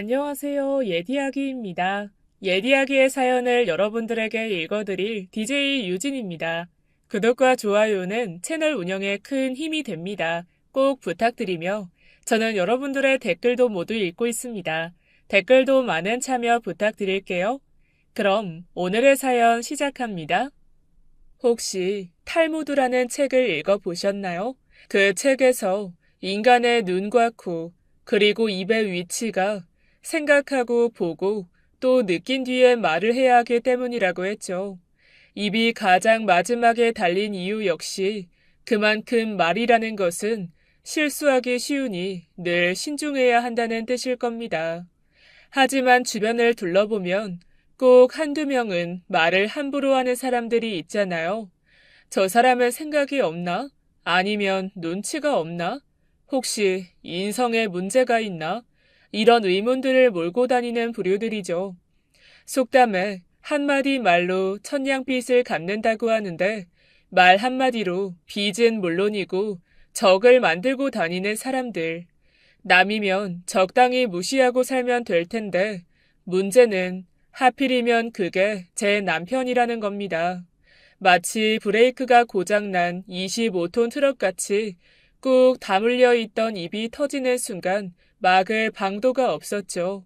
안녕하세요. 예디아기입니다. 예디아기의 사연을 여러분들에게 읽어드릴 DJ 유진입니다. 구독과 좋아요는 채널 운영에 큰 힘이 됩니다. 꼭 부탁드리며 저는 여러분들의 댓글도 모두 읽고 있습니다. 댓글도 많은 참여 부탁드릴게요. 그럼 오늘의 사연 시작합니다. 혹시 탈무드라는 책을 읽어보셨나요? 그 책에서 인간의 눈과 코, 그리고 입의 위치가 생각하고 보고 또 느낀 뒤에 말을 해야 하기 때문이라고 했죠. 입이 가장 마지막에 달린 이유 역시 그만큼 말이라는 것은 실수하기 쉬우니 늘 신중해야 한다는 뜻일 겁니다. 하지만 주변을 둘러보면 꼭 한두 명은 말을 함부로 하는 사람들이 있잖아요. 저 사람은 생각이 없나? 아니면 눈치가 없나? 혹시 인성에 문제가 있나? 이런 의문들을 몰고 다니는 부류들이죠. 속담에 한마디 말로 천냥빚을 갚는다고 하는데 말 한마디로 빚은 물론이고 적을 만들고 다니는 사람들. 남이면 적당히 무시하고 살면 될 텐데 문제는 하필이면 그게 제 남편이라는 겁니다. 마치 브레이크가 고장난 25톤 트럭같이 꾹 다물려 있던 입이 터지는 순간 막을 방도가 없었죠.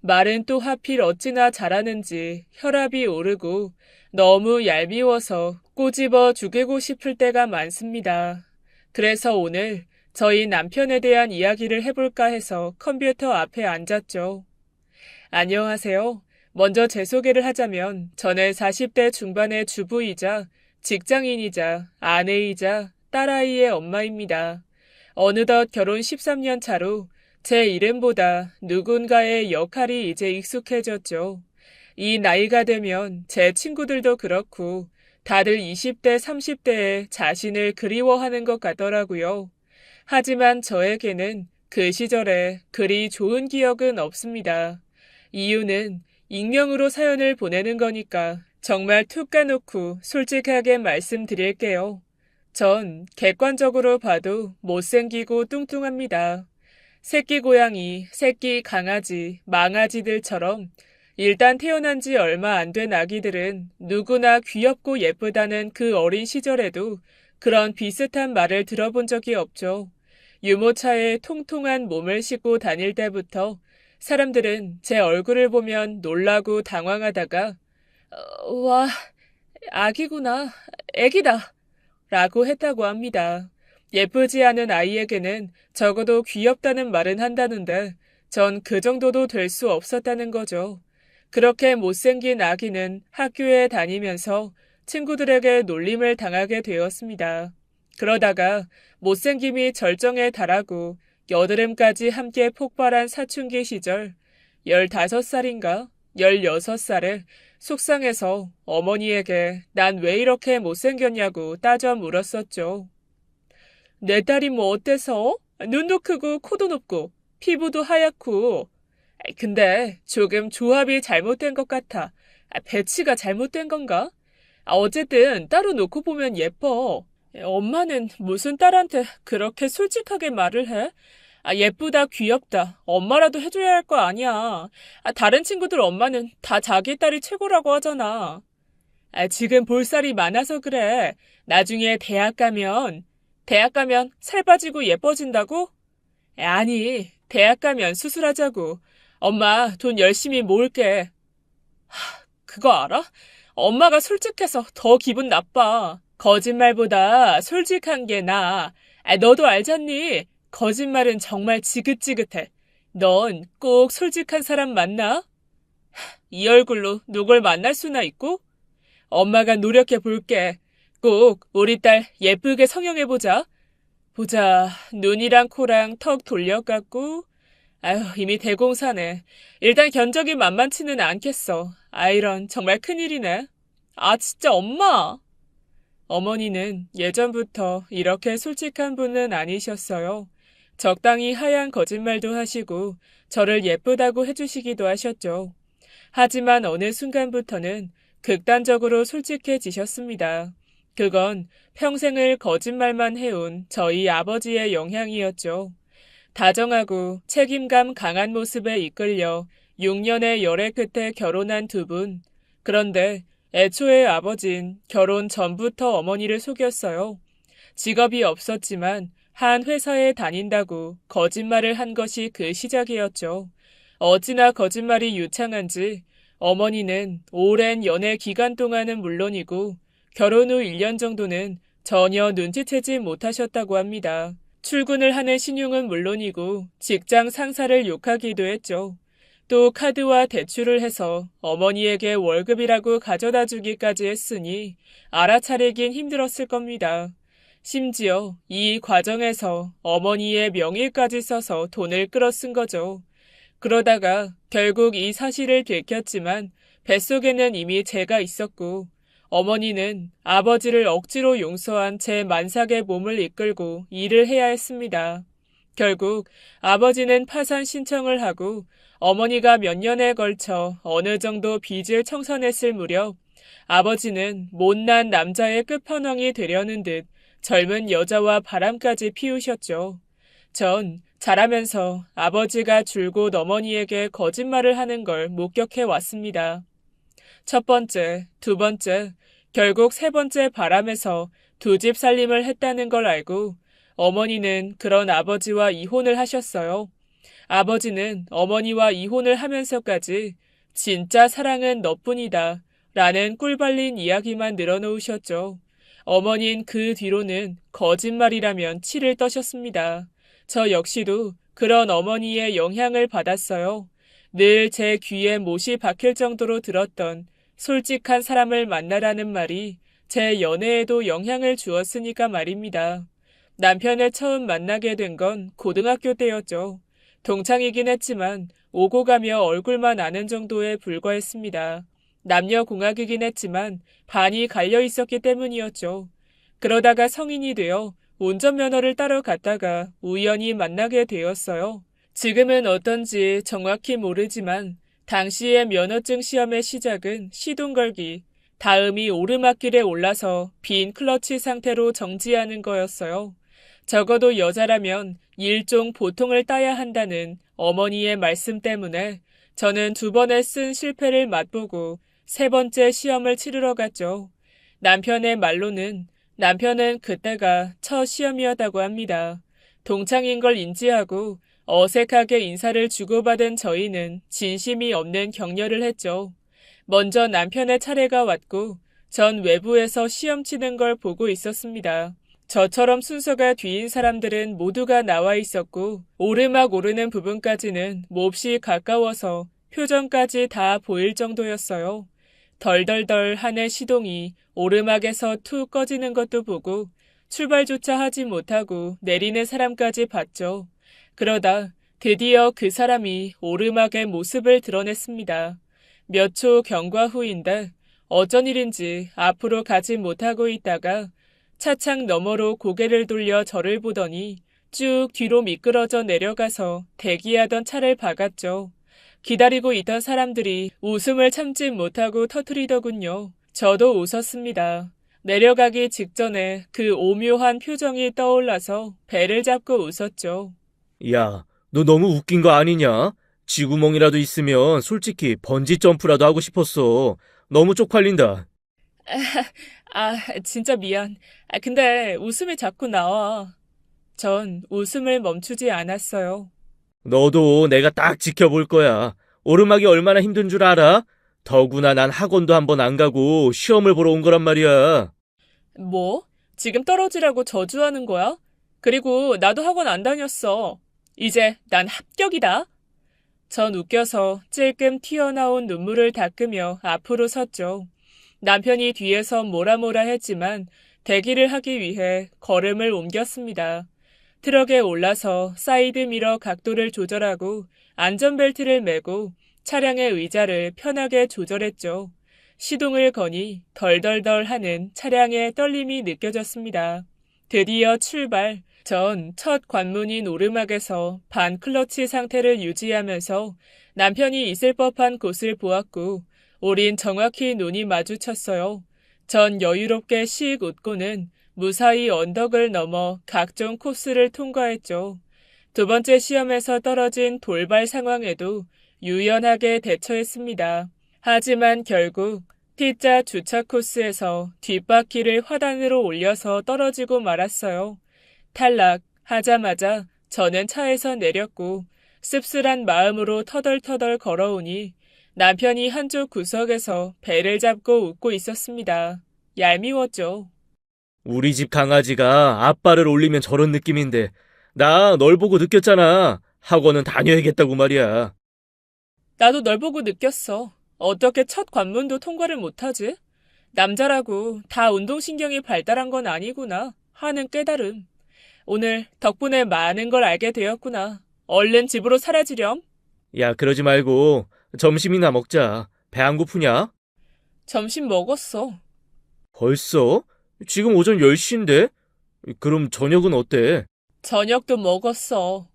말은 또 하필 어찌나 잘하는지 혈압이 오르고 너무 얄미워서 꼬집어 죽이고 싶을 때가 많습니다. 그래서 오늘 저희 남편에 대한 이야기를 해볼까 해서 컴퓨터 앞에 앉았죠. 안녕하세요. 먼저 제 소개를 하자면 저는 40대 중반의 주부이자 직장인이자 아내이자 딸아이의 엄마입니다. 어느덧 결혼 13년 차로 제 이름보다 누군가의 역할이 이제 익숙해졌죠. 이 나이가 되면 제 친구들도 그렇고 다들 20대, 30대에 자신을 그리워하는 것 같더라고요. 하지만 저에게는 그 시절에 그리 좋은 기억은 없습니다. 이유는 익명으로 사연을 보내는 거니까 정말 툭 까놓고 솔직하게 말씀드릴게요. 전 객관적으로 봐도 못생기고 뚱뚱합니다. 새끼 고양이, 새끼 강아지, 망아지들처럼 일단 태어난 지 얼마 안 된 아기들은 누구나 귀엽고 예쁘다는 그 어린 시절에도 그런 비슷한 말을 들어본 적이 없죠. 유모차에 통통한 몸을 싣고 다닐 때부터 사람들은 제 얼굴을 보면 놀라고 당황하다가 어, 와, 아기구나, 애기다 라고 했다고 합니다. 예쁘지 않은 아이에게는 적어도 귀엽다는 말은 한다는데 전 그 정도도 될 수 없었다는 거죠. 그렇게 못생긴 아기는 학교에 다니면서 친구들에게 놀림을 당하게 되었습니다. 그러다가 못생김이 절정에 달하고 여드름까지 함께 폭발한 사춘기 시절 15살인가 16살에 속상해서 어머니에게 난 왜 이렇게 못생겼냐고 따져 물었었죠. 내 딸이 뭐 어때서? 눈도 크고 코도 높고 피부도 하얗고 근데 조금 조합이 잘못된 것 같아. 배치가 잘못된 건가? 어쨌든 따로 놓고 보면 예뻐. 엄마는 무슨 딸한테 그렇게 솔직하게 말을 해? 아, 예쁘다, 귀엽다. 엄마라도 해줘야 할 거 아니야. 아, 다른 친구들 엄마는 다 자기 딸이 최고라고 하잖아. 아, 지금 볼살이 많아서 그래. 나중에 대학 가면, 대학 가면 살 빠지고 예뻐진다고? 아니, 대학 가면 수술하자고. 엄마 돈 열심히 모을게. 하, 그거 알아? 엄마가 솔직해서 더 기분 나빠. 거짓말보다 솔직한 게 나아. 아, 너도 알잖니? 거짓말은 정말 지긋지긋해. 넌 꼭 솔직한 사람 맞나? 이 얼굴로 누굴 만날 수나 있고? 엄마가 노력해 볼게. 꼭 우리 딸 예쁘게 성형해보자. 보자. 눈이랑 코랑 턱 돌려깎고. 아휴, 이미 대공사네. 일단 견적이 만만치는 않겠어. 아이런, 정말 큰일이네. 아, 진짜 엄마! 어머니는 예전부터 이렇게 솔직한 분은 아니셨어요. 적당히 하얀 거짓말도 하시고 저를 예쁘다고 해주시기도 하셨죠. 하지만 어느 순간부터는 극단적으로 솔직해지셨습니다. 그건 평생을 거짓말만 해온 저희 아버지의 영향이었죠. 다정하고 책임감 강한 모습에 이끌려 6년의 열애 끝에 결혼한 두 분. 그런데 애초에 아버진 결혼 전부터 어머니를 속였어요. 직업이 없었지만 한 회사에 다닌다고 거짓말을 한 것이 그 시작이었죠. 어찌나 거짓말이 유창한지 어머니는 오랜 연애 기간 동안은 물론이고 결혼 후 1년 정도는 전혀 눈치채지 못하셨다고 합니다. 출근을 하는 신용은 물론이고 직장 상사를 욕하기도 했죠. 또 카드와 대출을 해서 어머니에게 월급이라고 가져다 주기까지 했으니 알아차리긴 힘들었을 겁니다. 심지어 이 과정에서 어머니의 명의까지 써서 돈을 끌어쓴 거죠. 그러다가 결국 이 사실을 들켰지만 뱃속에는 이미 제가 있었고 어머니는 아버지를 억지로 용서한 제 만삭의 몸을 이끌고 일을 해야 했습니다. 결국 아버지는 파산 신청을 하고 어머니가 몇 년에 걸쳐 어느 정도 빚을 청산했을 무렵 아버지는 못난 남자의 끝판왕이 되려는 듯 젊은 여자와 바람까지 피우셨죠. 전 자라면서 아버지가 줄곧 어머니에게 거짓말을 하는 걸 목격해 왔습니다. 첫 번째, 두 번째, 결국 세 번째 바람에서 두 집 살림을 했다는 걸 알고 어머니는 그런 아버지와 이혼을 하셨어요. 아버지는 어머니와 이혼을 하면서까지 진짜 사랑은 너뿐이다 라는 꿀발린 이야기만 늘어놓으셨죠. 어머닌 그 뒤로는 거짓말이라면 치를 떠셨습니다. 저 역시도 그런 어머니의 영향을 받았어요. 늘 제 귀에 못이 박힐 정도로 들었던 솔직한 사람을 만나라는 말이 제 연애에도 영향을 주었으니까 말입니다. 남편을 처음 만나게 된 건 고등학교 때였죠. 동창이긴 했지만 오고 가며 얼굴만 아는 정도에 불과했습니다. 남녀공학이긴 했지만 반이 갈려 있었기 때문이었죠. 그러다가 성인이 되어 운전면허를 따러 갔다가 우연히 만나게 되었어요. 지금은 어떤지 정확히 모르지만 당시의 면허증 시험의 시작은 시동 걸기, 다음이 오르막길에 올라서 빈 클러치 상태로 정지하는 거였어요. 적어도 여자라면 일종 보통을 따야 한다는 어머니의 말씀 때문에 저는 두 번에 쓴 실패를 맛보고 세 번째 시험을 치르러 갔죠. 남편의 말로는 남편은 그때가 첫 시험이었다고 합니다. 동창인 걸 인지하고 어색하게 인사를 주고받은 저희는 진심이 없는 격려를 했죠. 먼저 남편의 차례가 왔고 전 외부에서 시험 치는 걸 보고 있었습니다. 저처럼 순서가 뒤인 사람들은 모두가 나와 있었고 오르막 오르는 부분까지는 몹시 가까워서 표정까지 다 보일 정도였어요. 덜덜덜 하는 시동이 오르막에서 툭 꺼지는 것도 보고 출발조차 하지 못하고 내리는 사람까지 봤죠. 그러다 드디어 그 사람이 오르막의 모습을 드러냈습니다. 몇 초 경과 후인데 어쩐 일인지 앞으로 가지 못하고 있다가 차창 너머로 고개를 돌려 저를 보더니 쭉 뒤로 미끄러져 내려가서 대기하던 차를 박았죠. 기다리고 있던 사람들이 웃음을 참지 못하고 터트리더군요. 저도 웃었습니다. 내려가기 직전에 그 오묘한 표정이 떠올라서 배를 잡고 웃었죠. 야, 너 너무 웃긴 거 아니냐? 쥐구멍이라도 있으면 솔직히 번지 점프라도 하고 싶었어. 너무 쪽팔린다. 아, 진짜 미안. 아, 근데 웃음이 자꾸 나와. 전 웃음을 멈추지 않았어요. 너도 내가 딱 지켜볼 거야. 오르막이 얼마나 힘든 줄 알아? 더구나 난 학원도 한번 안 가고 시험을 보러 온 거란 말이야. 뭐? 지금 떨어지라고 저주하는 거야? 그리고 나도 학원 안 다녔어. 이제 난 합격이다. 전 웃겨서 찔끔 튀어나온 눈물을 닦으며 앞으로 섰죠. 남편이 뒤에서 뭐라 했지만 대기를 하기 위해 걸음을 옮겼습니다. 트럭에 올라서 사이드 미러 각도를 조절하고 안전벨트를 매고 차량의 의자를 편하게 조절했죠. 시동을 거니 덜덜덜 하는 차량의 떨림이 느껴졌습니다. 드디어 출발. 전 첫 관문인 오르막에서 반 클러치 상태를 유지하면서 남편이 있을 법한 곳을 보았고, 우린 정확히 눈이 마주쳤어요. 전 여유롭게 씩 웃고는 무사히 언덕을 넘어 각종 코스를 통과했죠. 두 번째 시험에서 떨어진 돌발 상황에도 유연하게 대처했습니다. 하지만 결국 T자 주차 코스에서 뒷바퀴를 화단으로 올려서 떨어지고 말았어요. 탈락 하자마자 저는 차에서 내렸고 씁쓸한 마음으로 터덜터덜 걸어오니 남편이 한쪽 구석에서 배를 잡고 웃고 있었습니다. 얄미웠죠. 우리 집 강아지가 아빠를 올리면 저런 느낌인데, 나 널 보고 느꼈잖아. 학원은 다녀야겠다고 말이야. 나도 널 보고 느꼈어. 어떻게 첫 관문도 통과를 못하지? 남자라고 다 운동신경이 발달한 건 아니구나 하는 깨달음. 오늘 덕분에 많은 걸 알게 되었구나. 얼른 집으로 사라지렴. 야, 그러지 말고 점심이나 먹자. 배 안 고프냐? 점심 먹었어. 벌써? 지금 오전 10시인데? 그럼 저녁은 어때? 저녁도 먹었어.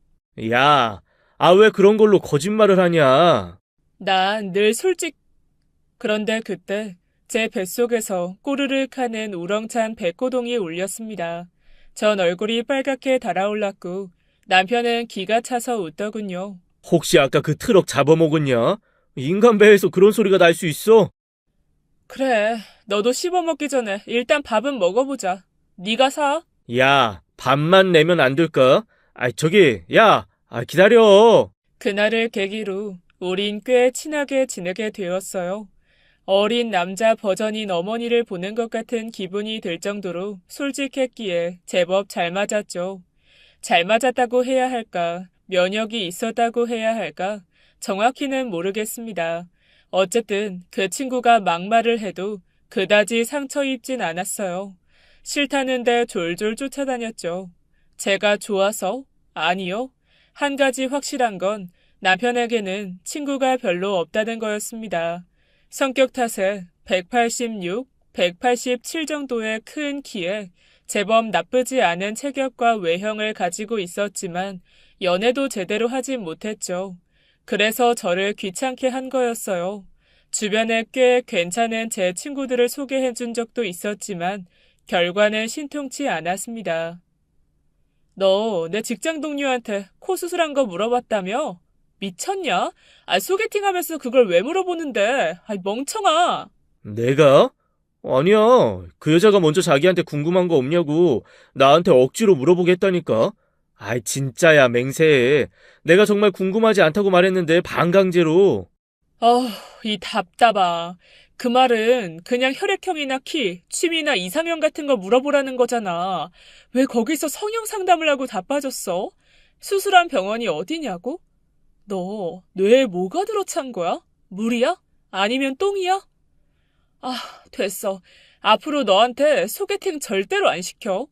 야, 아, 왜 그런 걸로 거짓말을 하냐? 난 늘 솔직. 그런데 그때 제 뱃속에서 꼬르륵 하는 우렁찬 배고동이 울렸습니다. 전 얼굴이 빨갛게 달아올랐고 남편은 기가 차서 웃더군요. 혹시 아까 그 트럭 잡아먹었냐? 인간 배에서 그런 소리가 날 수 있어? 그래, 너도 씹어먹기 전에 일단 밥은 먹어보자. 네가 사. 야, 밥만 내면 안 될까? 아, 저기, 야, 아, 기다려. 그날을 계기로 우린 꽤 친하게 지내게 되었어요. 어린 남자 버전인 어머니를 보는 것 같은 기분이 들 정도로 솔직했기에 제법 잘 맞았죠. 잘 맞았다고 해야 할까, 면역이 있었다고 해야 할까, 정확히는 모르겠습니다. 어쨌든 그 친구가 막말을 해도 그다지 상처 입진 않았어요. 싫다는데 졸졸 쫓아다녔죠. 제가 좋아서? 아니요. 한 가지 확실한 건 남편에게는 친구가 별로 없다는 거였습니다. 성격 탓에 186, 187 정도의 큰 키에 제법 나쁘지 않은 체격과 외형을 가지고 있었지만 연애도 제대로 하진 못했죠. 그래서 저를 귀찮게 한 거였어요. 주변에 꽤 괜찮은 제 친구들을 소개해 준 적도 있었지만 결과는 신통치 않았습니다. 너 내 직장 동료한테 코 수술한 거 물어봤다며? 미쳤냐? 아, 소개팅 하면서 그걸 왜 물어보는데? 아, 멍청아! 내가? 아니야. 그 여자가 먼저 자기한테 궁금한 거 없냐고 나한테 억지로 물어보겠다니까. 아이, 진짜야, 맹세해. 내가 정말 궁금하지 않다고 말했는데 반강제로. 어, 이 답답아. 그 말은 그냥 혈액형이나 키, 취미나 이상형 같은 거 물어보라는 거잖아. 왜 거기서 성형 상담을 하고 다 빠졌어? 수술한 병원이 어디냐고? 너 뇌에 뭐가 들어찬 거야? 물이야? 아니면 똥이야? 아, 됐어. 앞으로 너한테 소개팅 절대로 안 시켜.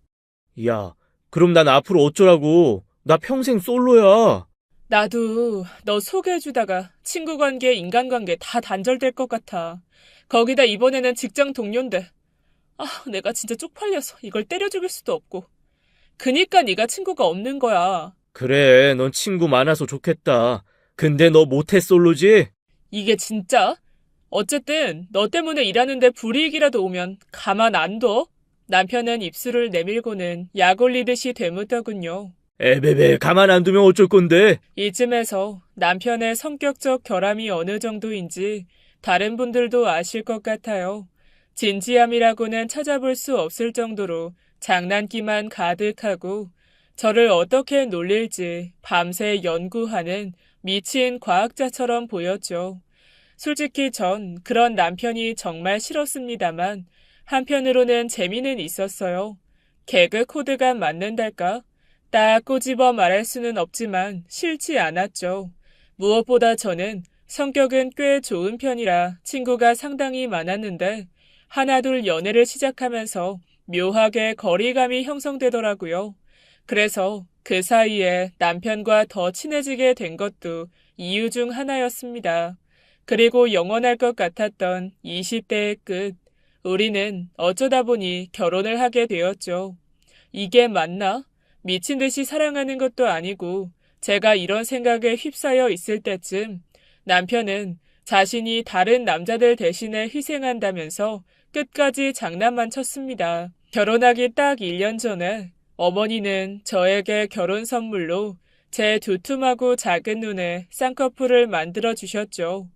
야, 그럼 난 앞으로 어쩌라고. 나 평생 솔로야. 나도 너 소개해주다가 친구 관계, 인간관계 다 단절될 것 같아. 거기다 이번에는 직장 동료인데. 아, 내가 진짜 쪽팔려서 이걸 때려 죽일 수도 없고. 그니까 네가 친구가 없는 거야. 그래, 넌 친구 많아서 좋겠다. 근데 너 모태 솔로지? 이게 진짜? 어쨌든 너 때문에 일하는데 불이익이라도 오면 가만 안 둬. 남편은 입술을 내밀고는 약 올리듯이 되묻더군요. 에베베, 가만 안 두면 어쩔 건데? 이쯤에서 남편의 성격적 결함이 어느 정도인지 다른 분들도 아실 것 같아요. 진지함이라고는 찾아볼 수 없을 정도로 장난기만 가득하고 저를 어떻게 놀릴지 밤새 연구하는 미친 과학자처럼 보였죠. 솔직히 전 그런 남편이 정말 싫었습니다만 한편으로는 재미는 있었어요. 개그 코드가 맞는달까? 딱 꼬집어 말할 수는 없지만 싫지 않았죠. 무엇보다 저는 성격은 꽤 좋은 편이라 친구가 상당히 많았는데 하나둘 연애를 시작하면서 묘하게 거리감이 형성되더라고요. 그래서 그 사이에 남편과 더 친해지게 된 것도 이유 중 하나였습니다. 그리고 영원할 것 같았던 20대의 끝. 우리는 어쩌다 보니 결혼을 하게 되었죠. 이게 맞나? 미친 듯이 사랑하는 것도 아니고 제가 이런 생각에 휩싸여 있을 때쯤 남편은 자신이 다른 남자들 대신에 희생한다면서 끝까지 장난만 쳤습니다. 결혼하기 딱 1년 전에 어머니는 저에게 결혼 선물로 제 두툼하고 작은 눈에 쌍꺼풀을 만들어 주셨죠.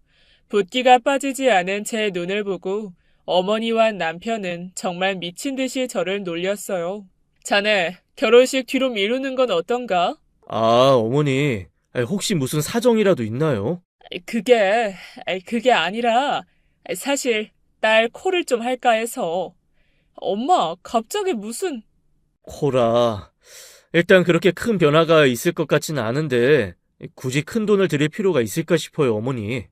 붓기가 빠지지 않은 제 눈을 보고 어머니와 남편은 정말 미친 듯이 저를 놀렸어요. 자네, 결혼식 뒤로 미루는 건 어떤가? 아, 어머니. 혹시 무슨 사정이라도 있나요? 그게, 그게 아니라, 사실, 딸 코를 좀 할까 해서. 엄마, 갑자기 무슨, 코라. 일단 그렇게 큰 변화가 있을 것 같지는 않은데, 굳이 큰 돈을 들일 필요가 있을까 싶어요, 어머니.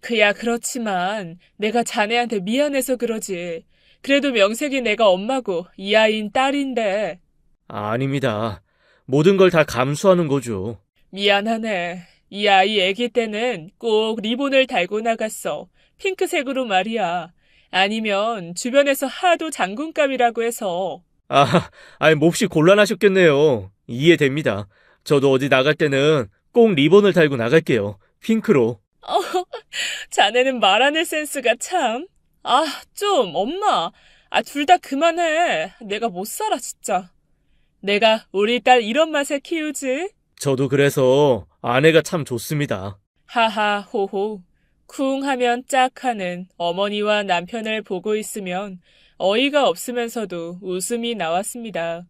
그야 그렇지만, 내가 자네한테 미안해서 그러지. 그래도 명색이 내가 엄마고, 이 아이인 딸인데, 아, 아닙니다. 모든 걸 다 감수하는 거죠. 미안하네. 이 아이 애기 때는 꼭 리본을 달고 나갔어. 핑크색으로 말이야. 아니면 주변에서 하도 장군감이라고 해서. 아, 아이, 몹시 곤란하셨겠네요. 이해됩니다. 저도 어디 나갈 때는 꼭 리본을 달고 나갈게요. 핑크로. 어, 자네는 말하는 센스가 참. 아, 좀, 엄마. 아, 둘 다 그만해. 내가 못 살아, 진짜. 내가 우리 딸 이런 맛에 키우지? 저도 그래서 아내가 참 좋습니다. 하하, 호호. 쿵 하면 짝 하는 어머니와 남편을 보고 있으면 어이가 없으면서도 웃음이 나왔습니다.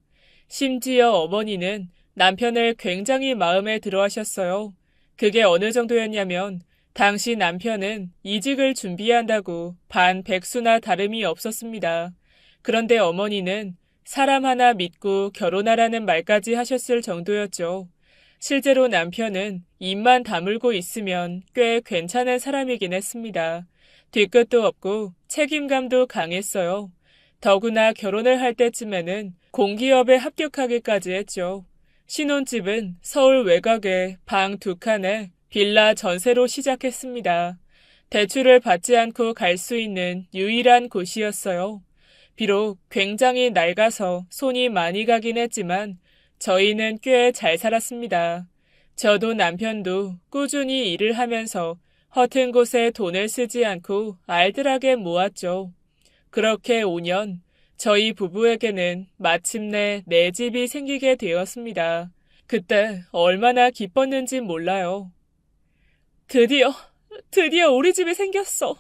심지어 어머니는 남편을 굉장히 마음에 들어 하셨어요. 그게 어느 정도였냐면, 당시 남편은 이직을 준비한다고 반 백수나 다름이 없었습니다. 그런데 어머니는 사람 하나 믿고 결혼하라는 말까지 하셨을 정도였죠. 실제로 남편은 입만 다물고 있으면 꽤 괜찮은 사람이긴 했습니다. 뒤끝도 없고 책임감도 강했어요. 더구나 결혼을 할 때쯤에는 공기업에 합격하기까지 했죠. 신혼집은 서울 외곽에 방 두 칸에 빌라 전세로 시작했습니다. 대출을 받지 않고 갈 수 있는 유일한 곳이었어요. 비록 굉장히 낡아서 손이 많이 가긴 했지만 저희는 꽤 잘 살았습니다. 저도 남편도 꾸준히 일을 하면서 허튼 곳에 돈을 쓰지 않고 알뜰하게 모았죠. 그렇게 5년, 저희 부부에게는 마침내 내 집이 생기게 되었습니다. 그때 얼마나 기뻤는지 몰라요. 드디어, 드디어 우리 집이 생겼어.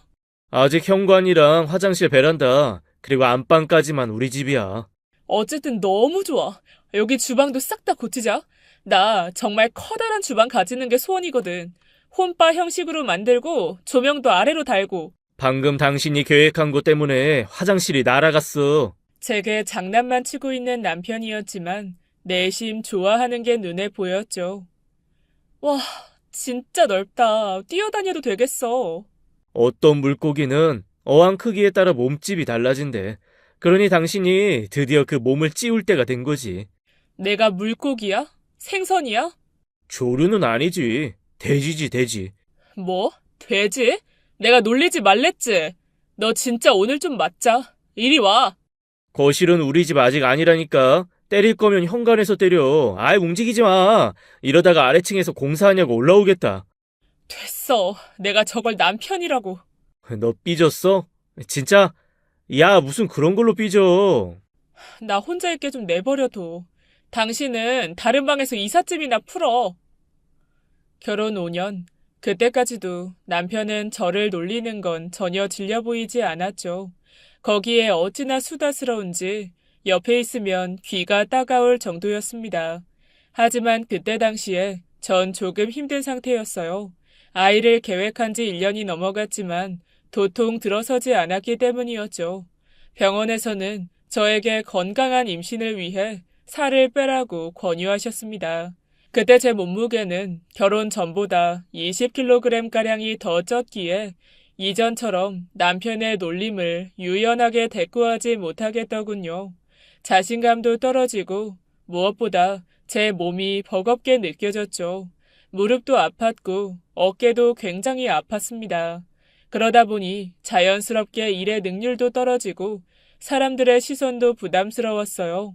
아직 현관이랑 화장실 베란다, 그리고 안방까지만 우리 집이야. 어쨌든 너무 좋아. 여기 주방도 싹 다 고치자. 나 정말 커다란 주방 가지는 게 소원이거든. 홈바 형식으로 만들고 조명도 아래로 달고. 방금 당신이 계획한 것 때문에 화장실이 날아갔어. 제게 장난만 치고 있는 남편이었지만 내심 좋아하는 게 눈에 보였죠. 와, 진짜 넓다. 뛰어다녀도 되겠어. 어떤 물고기는 어항 크기에 따라 몸집이 달라진대. 그러니 당신이 드디어 그 몸을 찌울 때가 된 거지. 내가 물고기야? 생선이야? 조류는 아니지. 돼지지, 돼지. 뭐? 돼지? 내가 놀리지 말랬지? 너 진짜 오늘 좀 맞자. 이리 와. 거실은 우리 집 아직 아니라니까. 때릴 거면 현관에서 때려. 아이, 움직이지 마. 이러다가 아래층에서 공사하냐고 올라오겠다. 됐어. 내가 저걸 남편이라고. 너 삐졌어? 진짜? 야, 무슨 그런 걸로 삐져. 나 혼자 있게 좀 내버려둬. 당신은 다른 방에서 이삿짐이나 풀어. 결혼 5년. 그때까지도 남편은 저를 놀리는 건 전혀 질려 보이지 않았죠. 거기에 어찌나 수다스러운지 옆에 있으면 귀가 따가울 정도였습니다. 하지만 그때 당시에 전 조금 힘든 상태였어요. 아이를 계획한 지 1년이 넘어갔지만 도통 들어서지 않았기 때문이었죠. 병원에서는 저에게 건강한 임신을 위해 살을 빼라고 권유하셨습니다. 그때 제 몸무게는 결혼 전보다 20kg가량이 더 쪘기에 이전처럼 남편의 놀림을 유연하게 대꾸하지 못하겠더군요. 자신감도 떨어지고 무엇보다 제 몸이 버겁게 느껴졌죠. 무릎도 아팠고 어깨도 굉장히 아팠습니다. 그러다 보니 자연스럽게 일의 능률도 떨어지고 사람들의 시선도 부담스러웠어요.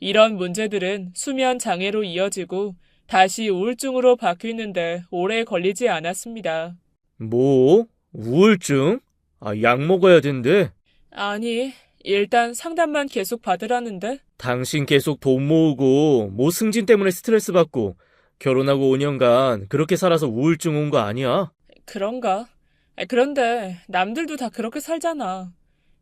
이런 문제들은 수면 장애로 이어지고 다시 우울증으로 바뀌는데 오래 걸리지 않았습니다. 뭐? 우울증? 아, 약 먹어야 된대. 아니, 일단 상담만 계속 받으라는데? 당신 계속 돈 모으고, 뭐 승진 때문에 스트레스 받고, 결혼하고 5년간 그렇게 살아서 우울증 온 거 아니야? 그런가? 아, 그런데 남들도 다 그렇게 살잖아.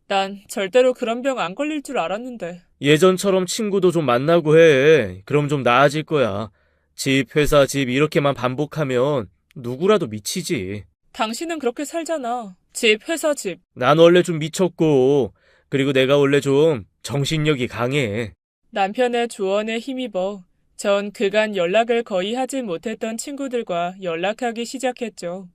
난 절대로 그런 병 안 걸릴 줄 알았는데. 예전처럼 친구도 좀 만나고 해. 그럼 좀 나아질 거야. 집, 회사, 집 이렇게만 반복하면 누구라도 미치지. 당신은 그렇게 살잖아. 집, 회사, 집. 난 원래 좀 미쳤고, 그리고 내가 원래 좀 정신력이 강해. 남편의 조언에 힘입어 전 그간 연락을 거의 하지 못했던 친구들과 연락하기 시작했죠.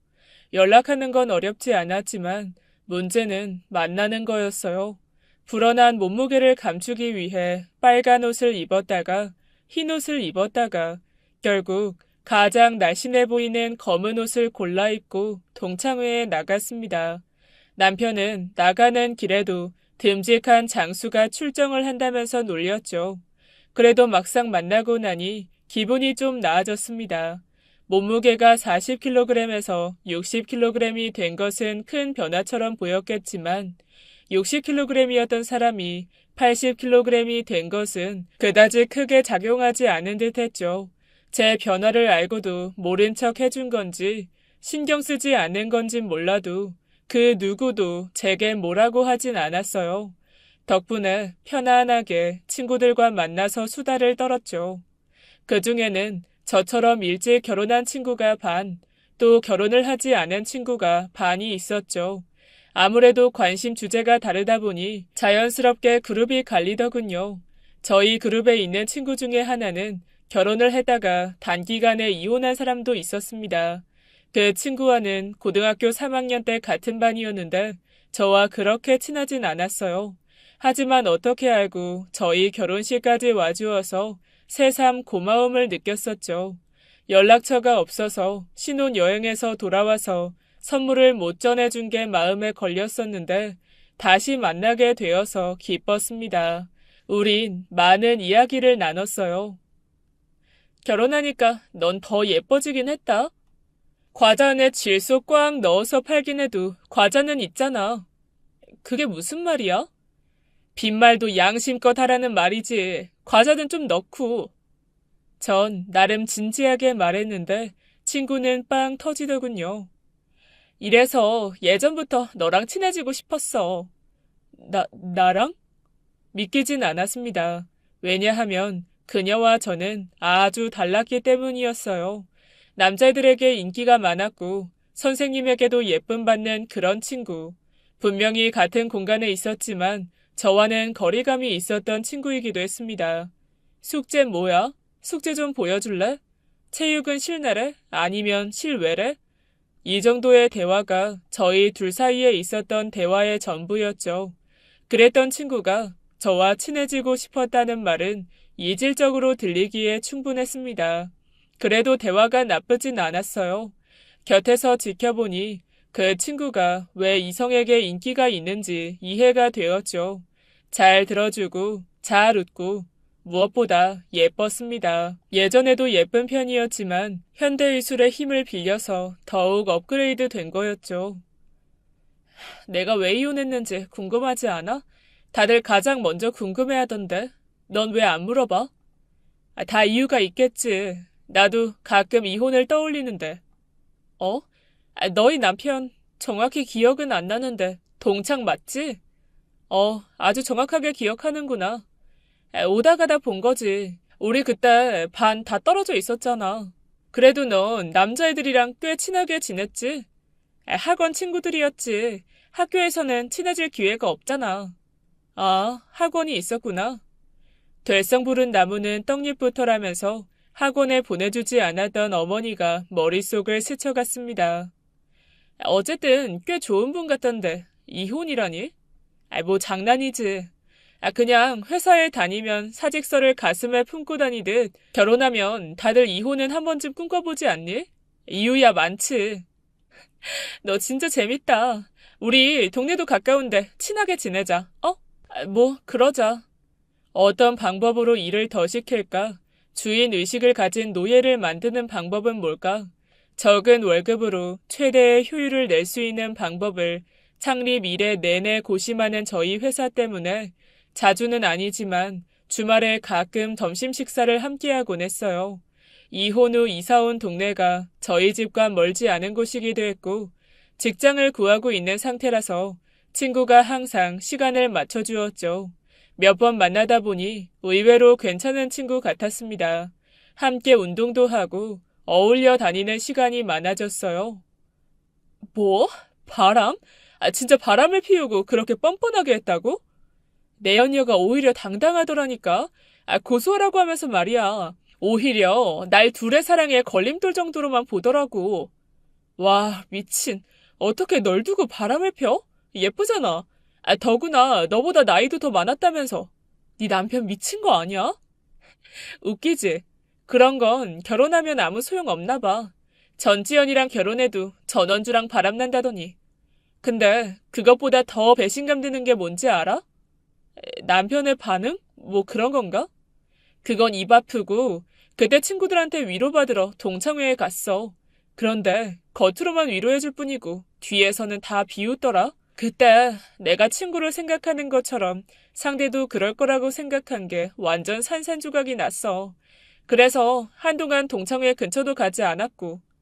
연락하는 건 어렵지 않았지만 문제는 만나는 거였어요. 불어난 몸무게를 감추기 위해 빨간 옷을 입었다가 흰 옷을 입었다가 결국 가장 날씬해 보이는 검은 옷을 골라 입고 동창회에 나갔습니다. 남편은 나가는 길에도 듬직한 장수가 출정을 한다면서 놀렸죠. 그래도 막상 만나고 나니 기분이 좀 나아졌습니다. 몸무게가 40kg에서 60kg이 된 것은 큰 변화처럼 보였겠지만 60kg이었던 사람이 80kg이 된 것은 그다지 크게 작용하지 않은 듯 했죠. 제 변화를 알고도 모른 척 해준 건지 신경 쓰지 않는 건진 몰라도 그 누구도 제게 뭐라고 하진 않았어요. 덕분에 편안하게 친구들과 만나서 수다를 떨었죠. 그 중에는 저처럼 일찍 결혼한 친구가 반, 또 결혼을 하지 않은 친구가 반이 있었죠. 아무래도 관심 주제가 다르다 보니 자연스럽게 그룹이 갈리더군요. 저희 그룹에 있는 친구 중에 하나는 결혼을 했다가 단기간에 이혼한 사람도 있었습니다. 그 친구와는 고등학교 3학년 때 같은 반이었는데 저와 그렇게 친하진 않았어요. 하지만 어떻게 알고 저희 결혼식까지 와주어서 새삼 고마움을 느꼈었죠. 연락처가 없어서 신혼 여행에서 돌아와서 선물을 못 전해준 게 마음에 걸렸었는데 다시 만나게 되어서 기뻤습니다. 우린 많은 이야기를 나눴어요. 결혼하니까 넌 더 예뻐지긴 했다. 과자 안에 질소 꽉 넣어서 팔긴 해도 과자는 있잖아. 그게 무슨 말이야? 빈말도 양심껏 하라는 말이지. 과자는 좀 넣고. 전 나름 진지하게 말했는데 친구는 빵 터지더군요. 이래서 예전부터 너랑 친해지고 싶었어. 나, 나랑? 믿기진 않았습니다. 왜냐하면 그녀와 저는 아주 달랐기 때문이었어요. 남자들에게 인기가 많았고 선생님에게도 예쁨 받는 그런 친구. 분명히 같은 공간에 있었지만 저와는 거리감이 있었던 친구이기도 했습니다. 숙제 뭐야? 숙제 좀 보여줄래? 체육은 실내래? 아니면 실외래? 이 정도의 대화가 저희 둘 사이에 있었던 대화의 전부였죠. 그랬던 친구가 저와 친해지고 싶었다는 말은 이질적으로 들리기에 충분했습니다. 그래도 대화가 나쁘진 않았어요. 곁에서 지켜보니 그 친구가 왜 이성에게 인기가 있는지 이해가 되었죠. 잘 들어주고, 잘 웃고, 무엇보다 예뻤습니다. 예전에도 예쁜 편이었지만 현대의술의 힘을 빌려서 더욱 업그레이드 된 거였죠. 내가 왜 이혼했는지 궁금하지 않아? 다들 가장 먼저 궁금해 하던데. 넌 왜 안 물어봐? 아, 다 이유가 있겠지. 나도 가끔 이혼을 떠올리는데. 어? 아, 너희 남편 정확히 기억은 안 나는데 동창 맞지? 어, 아주 정확하게 기억하는구나. 아, 오다 가다 본 거지. 우리 그때 반 다 떨어져 있었잖아. 그래도 넌 남자애들이랑 꽤 친하게 지냈지? 아, 학원 친구들이었지. 학교에서는 친해질 기회가 없잖아. 아, 학원이 있었구나. 될성 부른 나무는 떡잎부터라면서 학원에 보내주지 않았던 어머니가 머릿속을 스쳐갔습니다. 어쨌든 꽤 좋은 분 같던데 이혼이라니? 아, 뭐 장난이지. 아, 그냥 회사에 다니면 사직서를 가슴에 품고 다니듯 결혼하면 다들 이혼은 한 번쯤 꿈꿔보지 않니? 이유야 많지. 너 진짜 재밌다. 우리 동네도 가까운데 친하게 지내자. 어? 아, 뭐 그러자. 어떤 방법으로 일을 더 시킬까? 주인 의식을 가진 노예를 만드는 방법은 뭘까? 적은 월급으로 최대의 효율을 낼 수 있는 방법을 창립 이래 내내 고심하는 저희 회사 때문에 자주는 아니지만 주말에 가끔 점심 식사를 함께하곤 했어요. 이혼 후 이사 온 동네가 저희 집과 멀지 않은 곳이기도 했고, 직장을 구하고 있는 상태라서 친구가 항상 시간을 맞춰주었죠. 몇 번 만나다 보니 의외로 괜찮은 친구 같았습니다. 함께 운동도 하고 어울려 다니는 시간이 많아졌어요. 뭐? 바람? 아, 진짜 바람을 피우고 그렇게 뻔뻔하게 했다고? 내 언니가 오히려 당당하더라니까. 아, 고소하라고 하면서 말이야. 오히려 날 둘의 사랑에 걸림돌 정도로만 보더라고. 와, 미친. 어떻게 널 두고 바람을 펴? 예쁘잖아. 아, 더구나 너보다 나이도 더 많았다면서. 네 남편 미친 거 아니야? 웃기지? 그런 건 결혼하면 아무 소용 없나 봐. 전지현이랑 결혼해도 전원주랑 바람난다더니. 근데 그것보다 더 배신감 드는 게 뭔지 알아? 에, 남편의 반응? 뭐 그런 건가? 그건 입 아프고 그때 친구들한테 위로받으러 동창회에 갔어. 그런데 겉으로만 위로해줄 뿐이고 뒤에서는 다 비웃더라. 그때 내가 친구를 생각하는 것처럼 상대도 그럴 거라고 생각한 게 완전 산산조각이 났어. 그래서 한동안 동창회 근처도 가지 않았고